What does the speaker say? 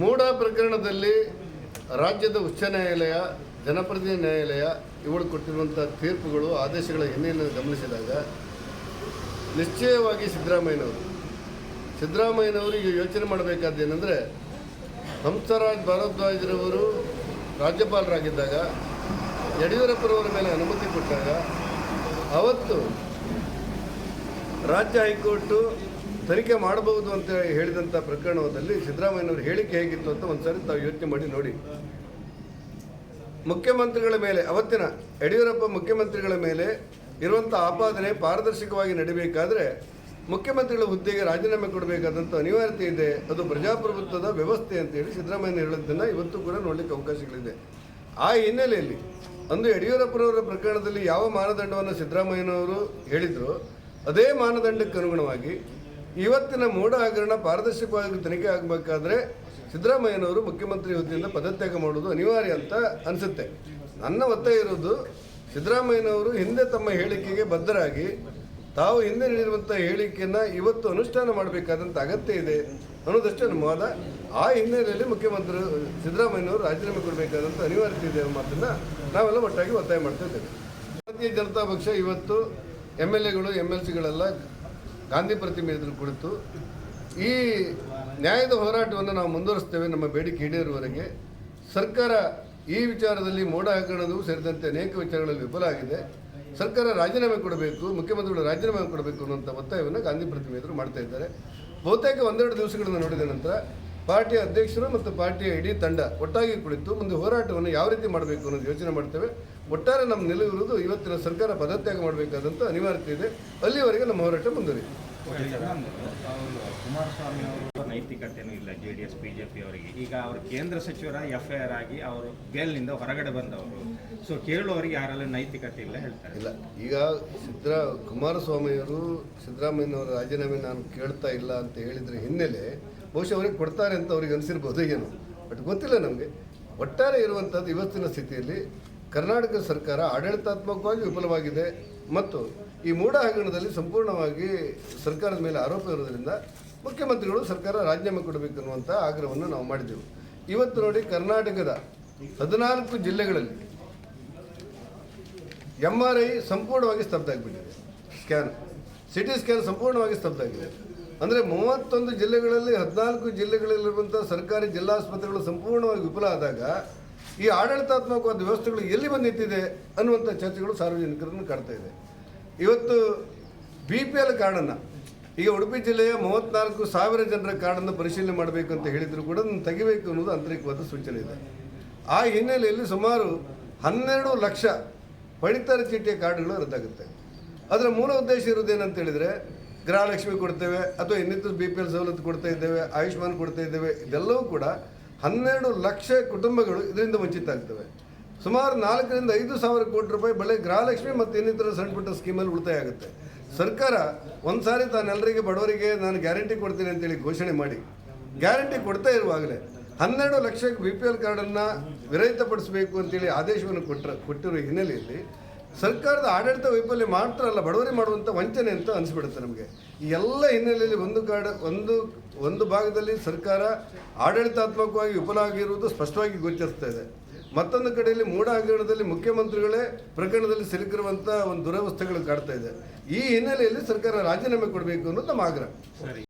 ಮೂಡ ಪ್ರಕರಣದಲ್ಲಿ ರಾಜ್ಯದ ಉಚ್ಚ ನ್ಯಾಯಾಲಯ, ಜನಪ್ರತಿನಿಧಿ ನ್ಯಾಯಾಲಯ ಇವಳು ಕೊಟ್ಟಿರುವಂಥ ತೀರ್ಪುಗಳು, ಆದೇಶಗಳ ಹಿನ್ನೆಲೆಯನ್ನು ಗಮನಿಸಿದಾಗ ನಿಶ್ಚಯವಾಗಿ ಸಿದ್ದರಾಮಯ್ಯನವರು. ಸಿದ್ದರಾಮಯ್ಯನವರು ಈಗ ಯೋಚನೆ ಮಾಡಬೇಕಾದ್ದೇನೆಂದರೆ ಹಂಸರಾಜ್ ಭಾರದ್ವಾಜರವರು ರಾಜ್ಯಪಾಲರಾಗಿದ್ದಾಗ ಯಡಿಯೂರಪ್ಪರವರ ಮೇಲೆ ಅನುಮತಿ ಕೊಟ್ಟಾಗ, ಅವತ್ತು ರಾಜ್ಯ ಹೈಕೋರ್ಟು ತನಿಖೆ ಮಾಡಬಹುದು ಅಂತ ಹೇಳಿದಂಥ ಪ್ರಕರಣದಲ್ಲಿ ಸಿದ್ದರಾಮಯ್ಯನವ್ರ ಹೇಳಿಕೆ ಹೇಗಿತ್ತು ಅಂತ ಒಂದ್ಸರಿ ತಾವು ಯೋಚನೆ ಮಾಡಿ ನೋಡಿ. ಮುಖ್ಯಮಂತ್ರಿಗಳ ಮೇಲೆ ಅವತ್ತಿನ ಯಡಿಯೂರಪ್ಪ ಮುಖ್ಯಮಂತ್ರಿಗಳ ಮೇಲೆ ಇರುವಂಥ ಆಪಾದನೆ ಪಾರದರ್ಶಕವಾಗಿ ನಡಿಬೇಕಾದ್ರೆ ಮುಖ್ಯಮಂತ್ರಿಗಳ ಹುದ್ದೆಗೆ ರಾಜೀನಾಮೆ ಕೊಡಬೇಕಾದಂಥ ಅನಿವಾರ್ಯತೆ ಇದೆ. ಅದು ಪ್ರಜಾಪ್ರಭುತ್ವದ ವ್ಯವಸ್ಥೆ ಅಂತ ಹೇಳಿ ಸಿದ್ದರಾಮಯ್ಯ ಹೇಳೋದನ್ನು ಇವತ್ತು ಕೂಡ ನೋಡಲಿಕ್ಕೆ ಅವಕಾಶಗಳಿದೆ. ಆ ಹಿನ್ನೆಲೆಯಲ್ಲಿ ಅಂದು ಯಡಿಯೂರಪ್ಪನವರ ಪ್ರಕರಣದಲ್ಲಿ ಯಾವ ಮಾನದಂಡವನ್ನು ಸಿದ್ದರಾಮಯ್ಯನವರು ಹೇಳಿದ್ರು, ಅದೇ ಮಾನದಂಡಕ್ಕೆ ಅನುಗುಣವಾಗಿ ಇವತ್ತಿನ ಮೂಢ ಹಗರಣ ಪಾರದರ್ಶಕವಾಗಿ ತನಿಖೆ ಆಗಬೇಕಾದ್ರೆ ಸಿದ್ದರಾಮಯ್ಯನವರು ಮುಖ್ಯಮಂತ್ರಿ ಹುದ್ದೆಯಿಂದ ಪದತ್ಯಾಗ ಮಾಡೋದು ಅನಿವಾರ್ಯ ಅಂತ ಅನಿಸುತ್ತೆ. ನನ್ನ ಒತ್ತಾಯ ಇರೋದು ಸಿದ್ದರಾಮಯ್ಯನವರು ಹಿಂದೆ ತಮ್ಮ ಹೇಳಿಕೆಗೆ ಬದ್ಧರಾಗಿ, ತಾವು ಹಿಂದೆ ನೀಡಿರುವಂಥ ಹೇಳಿಕೆಯನ್ನು ಇವತ್ತು ಅನುಷ್ಠಾನ ಮಾಡಬೇಕಾದಂಥ ಅಗತ್ಯ ಇದೆ ಅನ್ನೋದಷ್ಟೇ ನಮ್ಮ ವಾದ. ಆ ಹಿನ್ನೆಲೆಯಲ್ಲಿ ಮುಖ್ಯಮಂತ್ರಿ ಸಿದ್ದರಾಮಯ್ಯನವರು ರಾಜೀನಾಮೆ ಕೊಡಬೇಕಾದಂಥ ಅನಿವಾರ್ಯತೆ ಇದೆ ಅನ್ನೋ ಮಾತನ್ನು ನಾವೆಲ್ಲ ಒಟ್ಟಾಗಿ ಒತ್ತಾಯ ಮಾಡ್ತಾ ಇದ್ದೇವೆ. ಭಾರತೀಯ ಜನತಾ ಪಕ್ಷ ಇವತ್ತು ಎಂ ಎಲ್ ಎಗಳು ಎಂ ಎಲ್ ಸಿಗಳೆಲ್ಲ ಗಾಂಧಿ ಪ್ರತಿಮೆ ಎದುರು ಕುಳಿತು ಈ ನ್ಯಾಯದ ಹೋರಾಟವನ್ನು ನಾವು ಮುಂದುವರಿಸ್ತೇವೆ ನಮ್ಮ ಬೇಡಿಕೆ ಈಡೇರುವವರೆಗೆ. ಸರ್ಕಾರ ಈ ವಿಚಾರದಲ್ಲಿ ಮೋಡ ಹಗರಣವು ಸೇರಿದಂತೆ ಅನೇಕ ವಿಚಾರಗಳಲ್ಲಿ ವಿಫಲ ಆಗಿದೆ. ಸರ್ಕಾರ ರಾಜೀನಾಮೆ ಕೊಡಬೇಕು, ಮುಖ್ಯಮಂತ್ರಿಗಳು ರಾಜೀನಾಮೆ ಕೊಡಬೇಕು ಅನ್ನುವಂಥ ಒತ್ತಾಯವನ್ನು ಗಾಂಧಿ ಪ್ರತಿಮೆ ಎದುರು ಮಾಡ್ತಾ ಇದ್ದಾರೆ. ಬಹುತೇಕ ಒಂದೆರಡು ದಿವಸಗಳನ್ನು ನೋಡಿದ ನಂತರ ಪಾರ್ಟಿಯ ಅಧ್ಯಕ್ಷರು ಮತ್ತು ಪಾರ್ಟಿಯ ಇಡೀ ತಂಡ ಒಟ್ಟಾಗಿ ಕುಳಿತು ಮುಂದೆ ಹೋರಾಟವನ್ನು ಯಾವ ರೀತಿ ಮಾಡಬೇಕು ಅನ್ನೋದು ಯೋಚನೆ ಮಾಡ್ತೇವೆ. ಒಟ್ಟಾರೆ ನಮ್ಮ ನಿಲುವಿರುವುದು ಇವತ್ತಿನ ಸರ್ಕಾರ ಪದತ್ಯಾಗ ಮಾಡಬೇಕಾದಂಥ ಅನಿವಾರ್ಯತೆ ಇದೆ. ಅಲ್ಲಿವರೆಗೆ ನಮ್ಮ ಹೋರಾಟ ಮುಂದುವರಿಯುತ್ತೆ. ನೈತಿಕತೆನೂ ಇಲ್ಲ ಜೆ ಡಿ ಎಸ್ ಬಿಜೆಪಿ ಅವರಿಗೆ. ಈಗ ಅವರು ಕೇಂದ್ರ ಸಚಿವರ ಎಫ್ ಐ ಆರ್ ಆಗಿ ಅವರು ಬೇಲ್ನಿಂದ ಹೊರಗಡೆ ಬಂದವರು. ಸೊ ಕೇಳುವವರಿಗೆ ಯಾರೆಲ್ಲ ನೈತಿಕತೆ ಇಲ್ಲ ಹೇಳ್ತಾರೆ. ಇಲ್ಲ, ಈಗ ಸಿದ್ದರಾ ಕುಮಾರಸ್ವಾಮಿಯವರು ಸಿದ್ದರಾಮಯ್ಯನವರ ರಾಜೀನಾಮೆ ನಾನು ಕೇಳ್ತಾ ಇಲ್ಲ ಅಂತ ಹೇಳಿದ್ರೆ ಹಿನ್ನೆಲೆ ಬಹುಶಃ ಅವ್ರಿಗೆ ಕೊಡ್ತಾರೆ ಅಂತ ಅವ್ರಿಗೆ ಅನಿಸಿರ್ಬೋದು ಏನು. ಬಟ್ ಗೊತ್ತಿಲ್ಲ ನಮಗೆ. ಒಟ್ಟಾರೆ ಇರುವಂಥದ್ದು ಇವತ್ತಿನ ಸ್ಥಿತಿಯಲ್ಲಿ ಕರ್ನಾಟಕ ಸರ್ಕಾರ ಆಡಳಿತಾತ್ಮಕವಾಗಿ ವಿಫಲವಾಗಿದೆ. ಮತ್ತು ಈ ಮೂಢ ಹಗರಣದಲ್ಲಿ ಸಂಪೂರ್ಣವಾಗಿ ಸರ್ಕಾರದ ಮೇಲೆ ಆರೋಪ ಇರೋದ್ರಿಂದ ಮುಖ್ಯಮಂತ್ರಿಗಳು ಸರ್ಕಾರ ರಾಜೀನಾಮೆ ಕೊಡಬೇಕು ಅನ್ನುವಂಥ ಆಗ್ರಹವನ್ನು ನಾವು ಮಾಡಿದ್ದೆವು ಇವತ್ತು ನೋಡಿ ಕರ್ನಾಟಕದ ಹದಿನಾಲ್ಕು ಜಿಲ್ಲೆಗಳಲ್ಲಿ ಎಂ ಆರ್ ಐ ಸಂಪೂರ್ಣವಾಗಿ ಸ್ತಬ್ಧ ಆಗಿಬಿಟ್ಟಿದೆ. ಸ್ಕ್ಯಾನ್ ಸಿ ಟಿ ಸ್ಕ್ಯಾನ್ ಸಂಪೂರ್ಣವಾಗಿ ಸ್ತಬ್ಧ ಆಗಿದೆ. ಅಂದರೆ ಮೂವತ್ತೊಂದು ಜಿಲ್ಲೆಗಳಲ್ಲಿ, ಹದಿನಾಲ್ಕು ಜಿಲ್ಲೆಗಳಲ್ಲಿರುವಂಥ ಸರ್ಕಾರಿ ಜಿಲ್ಲಾಸ್ಪತ್ರೆಗಳು ಸಂಪೂರ್ಣವಾಗಿ ವಿಫಲ ಆದಾಗ ಈ ಆಡಳಿತಾತ್ಮಕವಾದ ವ್ಯವಸ್ಥೆಗಳು ಎಲ್ಲಿ ಬಂದು ನಿಂತಿದೆ ಅನ್ನುವಂಥ ಚರ್ಚೆಗಳು ಸಾರ್ವಜನಿಕರನ್ನು ಕಾಡ್ತಾ ಇದೆ. ಇವತ್ತು ಬಿ ಪಿ ಎಲ್ ಕಾರ್ಡನ್ನು ಈಗ ಉಡುಪಿ ಜಿಲ್ಲೆಯ ಮೂವತ್ನಾಲ್ಕು ಸಾವಿರ ಜನರ ಕಾರ್ಡನ್ನು ಪರಿಶೀಲನೆ ಮಾಡಬೇಕು ಅಂತ ಹೇಳಿದ್ರು ಕೂಡ ಅದನ್ನು ತೆಗಿಬೇಕು ಅನ್ನೋದು ಆಂತರಿಕವಾದ ಸೂಚನೆ ಇದೆ. ಆ ಹಿನ್ನೆಲೆಯಲ್ಲಿ ಸುಮಾರು ಹನ್ನೆರಡು ಲಕ್ಷ ಪಡಿತರ ಚೀಟಿಯ ಕಾರ್ಡ್ಗಳು ರದ್ದಾಗುತ್ತೆ. ಅದರ ಮೂಲ ಉದ್ದೇಶ ಇರೋದೇನಂತ ಹೇಳಿದರೆ ಗೃಹಲಕ್ಷ್ಮಿ ಕೊಡ್ತೇವೆ ಅಥವಾ ಇನ್ನಿತರ ಬಿ ಪಿ ಎಲ್ ಸವಲತ್ತು ಕೊಡ್ತಾ ಇದ್ದೇವೆ, ಆಯುಷ್ಮಾನ್ ಕೊಡ್ತಾ ಇದ್ದೇವೆ, ಇದೆಲ್ಲವೂ ಕೂಡ ಹನ್ನೆರಡು ಲಕ್ಷ ಕುಟುಂಬಗಳು ಇದರಿಂದ ವಂಚಿತ ಆಗ್ತವೆ. ಸುಮಾರು ನಾಲ್ಕರಿಂದ ಐದು ಸಾವಿರ ಕೋಟಿ ರೂಪಾಯಿ ಬೆಳೆ ಗೃಹಲಕ್ಷ್ಮಿ ಮತ್ತು ಇನ್ನಿತರ ಸಣ್ಣ ಪುಟ್ಟ ಸ್ಕೀಮಲ್ಲಿ ಉಳಿತಾಯ ಆಗುತ್ತೆ. ಸರ್ಕಾರ ಒಂದು ಸಾರಿ ತಾನೆಲ್ಲರಿಗೆ ಬಡವರಿಗೆ ನಾನು ಗ್ಯಾರಂಟಿ ಕೊಡ್ತೀನಿ ಅಂತೇಳಿ ಘೋಷಣೆ ಮಾಡಿ. ಗ್ಯಾರಂಟಿ ಕೊಡ್ತಾ ಇರುವಾಗಲೇ ಹನ್ನೆರಡು ಲಕ್ಷಕ್ಕೆ ಬಿ ಪಿ ಎಲ್ ಕಾರ್ಡನ್ನು ವಿರಹಿತಪಡಿಸಬೇಕು ಅಂತೇಳಿ ಆದೇಶವನ್ನು ಕೊಟ್ಟರು ಕೊಟ್ಟಿರೋ ಹಿನ್ನೆಲೆಯಲ್ಲಿ ಸರ್ಕಾರದ ಆಡಳಿತ ವೈಫಲ್ಯ ಮಾತ್ರ ಅಲ್ಲ ಬಡವರಿ ಮಾಡುವಂಥ ವಂಚನೆ ಅಂತ ಅನಿಸ್ಬಿಡುತ್ತೆ ನಮಗೆ. ಈ ಎಲ್ಲ ಹಿನ್ನೆಲೆಯಲ್ಲಿ ಒಂದು ಕಾರ್ಡ್, ಒಂದು ಒಂದು ಭಾಗದಲ್ಲಿ ಸರ್ಕಾರ ಆಡಳಿತಾತ್ಮಕವಾಗಿ ವಿಫಲ ಆಗಿರುವುದು ಸ್ಪಷ್ಟವಾಗಿ ಗೋಚರಿಸ್ತಾ ಇದೆ. ಮತ್ತೊಂದು ಕಡೆಯಲ್ಲಿ ಮೂಢ ಹಗರಣದಲ್ಲಿ ಮುಖ್ಯಮಂತ್ರಿಗಳೇ ಪ್ರಕರಣದಲ್ಲಿ ಸಿಲುಕಿರುವಂಥ ಒಂದು ದುರವಸ್ಥೆಗಳು ಕಾಡ್ತಾ ಇದೆ. ಈ ಹಿನ್ನೆಲೆಯಲ್ಲಿ ಸರ್ಕಾರ ರಾಜೀನಾಮೆ ಕೊಡಬೇಕು ಅನ್ನೋದು ನಮ್ಮ ಆಗ್ರಹ. ಸರಿ.